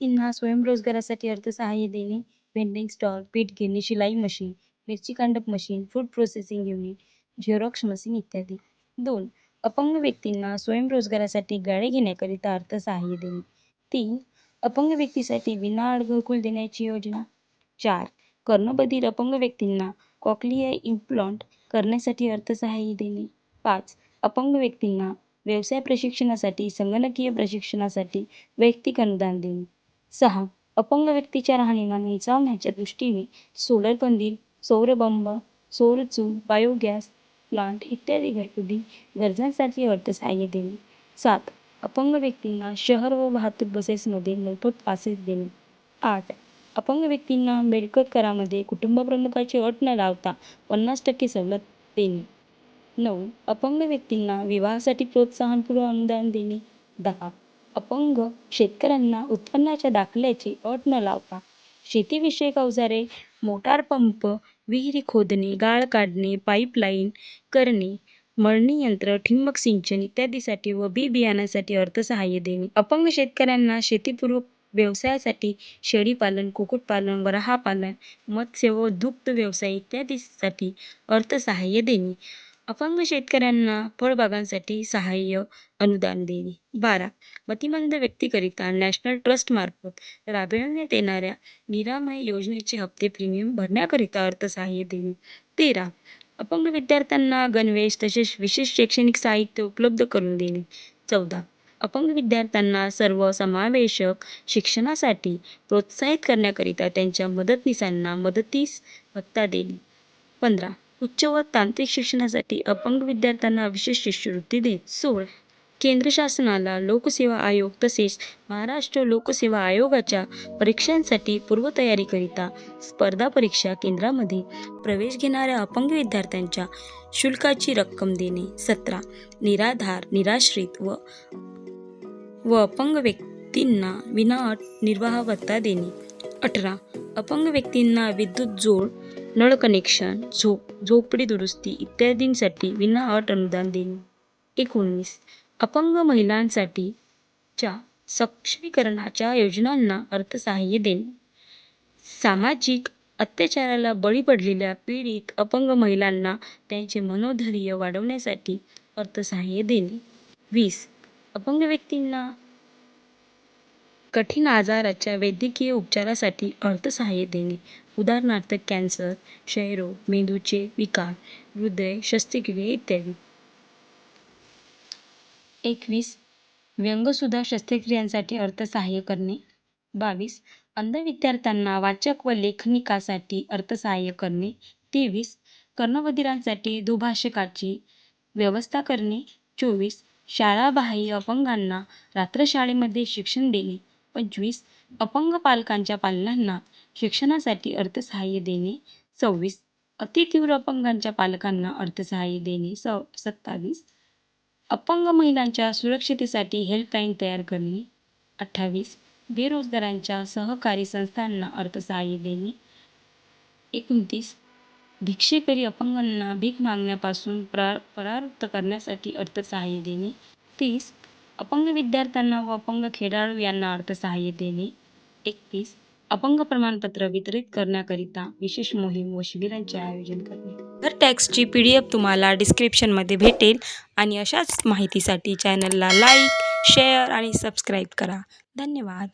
व्यक्तींना स्वयंरोजगारासाठी अर्थसहाय्य देणे वेंडिंग स्टॉल पीठ गिरणी शिलाई मशीन मिरची कांडप machine food processing unit xerox machine इत्यादी. दोन अपंग व्यक्तींना स्वयंरोजगारासाठी गाळे घेण्याकरिता अर्थसहाय्य देणे. तीन अपंग व्यक्तीसाठी विना घरकुल देण्याची योजना. चार कर्णबधिर अपंग व्यक्तींना कॉक्लिअर इम्प्लांट करण्यासाठी अर्थसहाय्य देणे. पाच अपंग व्यक्तींना व्यवसाय प्रशिक्षणासाठी संगणकीय प्रशिक्षणासाठी वैयक्तिक अनुदान देणे. सहा अपंग व्यक्तीच्या राहणीमान उंचावण्याच्या दृष्टीने सोलर पंदिल सौरबंब सौरचूल बायोगॅस प्लांट इत्यादी घरगुती गरजांसाठी अर्थसहाय्य देणे. सात अपंग व्यक्तींना शहर व वाहतूक बसेसमध्ये मोफत पासेस देणे. आठ अपंग व्यक्तींना मिळकत करामध्ये कुटुंबप्रमुखाची अट न लावता पन्नास टक्के सवलत देणे. नऊ अपंग व्यक्तींना विवाहासाठी प्रोत्साहनपूर्व अनुदान देणे. दहा अपंग शेतकऱ्यांना उत्पन्नाच्या दाखल्याची अट न लावता शेतीविषयक अवजारे मोटार पंप विहिरी खोदणे गाळ काढणे पाईपलाईन करणे मळणी यंत्र ठिबक सिंचन इत्यादीसाठी व बी बियाण्यासाठी अर्थसहाय्य देणे. अपंग शेतकऱ्यांना शेतीपूरक व्यवसायासाठी शेळीपालन कुक्कुटपालन वराहपालन मत्स्य व दुग्ध व्यवसाय इत्यादीसाठी अर्थसहाय्य देणे. अपंग शेतकऱ्यांना फळबागांसाठी सहाय्य अनुदान देणे. बारा. मतिमंद व्यक्तीकरिता नॅशनल ट्रस्टमार्फत राबविण्यात येणाऱ्या निरामय योजनेचे हप्ते प्रीमियम भरण्याकरिता अर्थसहाय्य देणे. तेरा. अपंग विद्यार्थ्यांना गणवेश तसेच विशेष शैक्षणिक साहित्य उपलब्ध करून देणे. चौदा. अपंग विद्यार्थ्यांना सर्व समावेशक शिक्षणासाठी प्रोत्साहित करण्याकरिता त्यांच्या मदतनीसांना मदतीस भत्ता देणे. पंधरा. उच्च व तांत्रिक शिक्षणासाठी अपंग विद्यार्थ्यांना विशेष शिष्यवृत्ती देणे सोळ. केंद्र शासनाला लोकसेवा आयोग तसेच महाराष्ट्र लोकसेवा आयोगाच्या परीक्षांसाठी पूर्वतयारीकरिता स्पर्धा परीक्षा केंद्रामध्ये प्रवेश घेणाऱ्या अपंग विद्यार्थ्यांच्या शुल्काची रक्कम देणे. सतरा. निराधार निराश्रित व व अपंग व्यक्तींना विनाअट निर्वाह भत्ता देणे. अठरा. अपंग व्यक्तींना विद्युत जोड नळ कनेक्शन झोप झोपडी दुरुस्ती इत्यादींसाठी विनाअट अनुदान देणे. एकोणीस. अपंग महिलांसाठी च्या सक्षमीकरणाच्या योजनांना अर्थसहाय्य देणे. सामाजिक अत्याचाराला बळी पडलेल्या पीडित अपंग महिलांना त्यांचे मनोधैर्य वाढवण्यासाठी अर्थसहाय्य देणे. वीस. अपंग व्यक्तींना कठीण आजाराच्या वैद्यकीय उपचारासाठी अर्थसहाय्य देणे. उदाहरणार्थ कॅन्सर क्षयरोग मेंदूचे विकार हृदय शस्त्रक्रिया इत्यादी. एकवीस. व्यंगसुधा शस्त्रक्रियांसाठी अर्थसहाय्य करणे. बावीस. अंध विद्यार्थ्यांना वाचक व लेखनिकासाठी अर्थसहाय्य करणे. तेवीस. कर्णबधिरांसाठी दुभाषकाची व्यवस्था करणे. चोवीस. शाळाबाह्य अपंगांना रात्रशाळेमध्ये शिक्षण देणे. पंचवीस अपंग पालकांच्या पालनांना शिक्षणासाठी अर्थसहाय्य देणे. सव्वीस अतितीव्र अपंगांच्या पालकांना अर्थसहाय्य देणे. स सत्तावीस अपंग महिलांच्या सुरक्षितेसाठी हेल्पलाईन तयार करणे. अठ्ठावीस बेरोजगारांच्या सहकारी संस्थांना अर्थसहाय्य देणे. एकोणतीस भिक्षेकरी अपंगांना भीक मागण्यापासून प्रा परावृत्त करण्यासाठी अर्थसहाय्य देणे. तीस अपंग विद्यार्थ्यांना व अपंग खेळाडू यांना अर्थसहाय्य देणे. एकतीस. अपंग प्रमाणपत्र वितरित करण्याकरिता विशेष मोहीम व शिबिरांचे आयोजन करणे. तर टॅक्सची पी डी एफ तुम्हाला डिस्क्रिप्शनमध्ये भेटेल आणि अशाच माहितीसाठी चॅनलला लाईक शेअर आणि सबस्क्राईब करा. धन्यवाद.